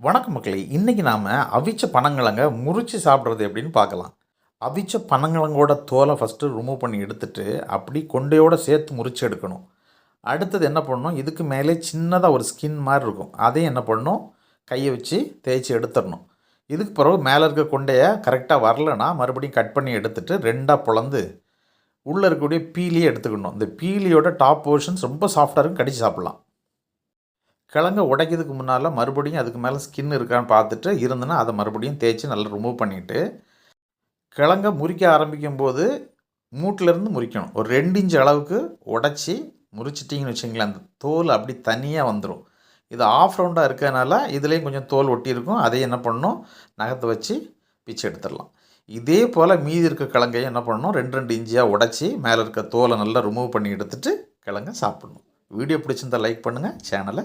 வணக்கம் மக்களே இன்றைக்கி நாம் அவிச்ச பனங்கிழங்க முறித்து சாப்பிட்றது எப்படின்னு பார்க்கலாம். அவிச்ச பனங்கிழங்கோட தோலை ஃபஸ்ட்டு ரிமூவ் பண்ணி எடுத்துட்டு அப்படி கொண்டையோடு சேர்த்து முறித்து எடுக்கணும். அடுத்தது என்ன பண்ணணும்? இதுக்கு மேலே சின்னதாக ஒரு ஸ்கின் மாதிரி இருக்கும். அதையும் என்ன பண்ணணும்? கையை வச்சு தேய்ச்சி எடுத்துடணும். இதுக்கு பிறகு மேலே இருக்க கொண்டையை கரெக்டாக வரலனா மறுபடியும் கட் பண்ணி எடுத்துகிட்டு ரெண்டாக பிளந்து உள்ளே இருக்கக்கூடிய பீலியை எடுத்துக்கணும். இந்த பீலியோட டாப் போர்ஷன்ஸ் ரொம்ப சாஃப்டாக இருக்கும் கடித்து சாப்பிட்லாம். கிழங்க உடைக்கிறதுக்கு முன்னால் மறுபடியும் அதுக்கு மேலே ஸ்கின் இருக்கான்னு பார்த்துட்டு இருந்துன்னா அதை மறுபடியும் தேய்ச்சி நல்லா ரிமூவ் பண்ணிவிட்டு கிழங்க முறிக்க ஆரம்பிக்கும் போது மூட்டிலேருந்து முறிக்கணும். ஒரு ரெண்டு இன்ச் அளவுக்கு உடச்சி முறிச்சிட்டிங்கன்னு வச்சுங்களேன் அந்த தோல் அப்படி தனியாக வந்துடும் இது ஆஃப் ரவுண்டாக இருக்கிறதுனால இதுலேயும் கொஞ்சம் தோல் ஒட்டி இருக்கும். அதையும் என்ன பண்ணணும்? நகத்தை வச்சு பிச்சு எடுத்துடலாம். இதே போல் மீதி இருக்க கிழங்கையும் என்ன பண்ணணும்? ரெண்டு ரெண்டு இஞ்சியாக உடச்சி மேலே இருக்க தோலை நல்லா ரிமூவ் பண்ணி எடுத்துகிட்டு கிழங்க சாப்பிடணும். வீடியோ பிடிச்சிருந்தா லைக் பண்ணுங்கள் சேனலை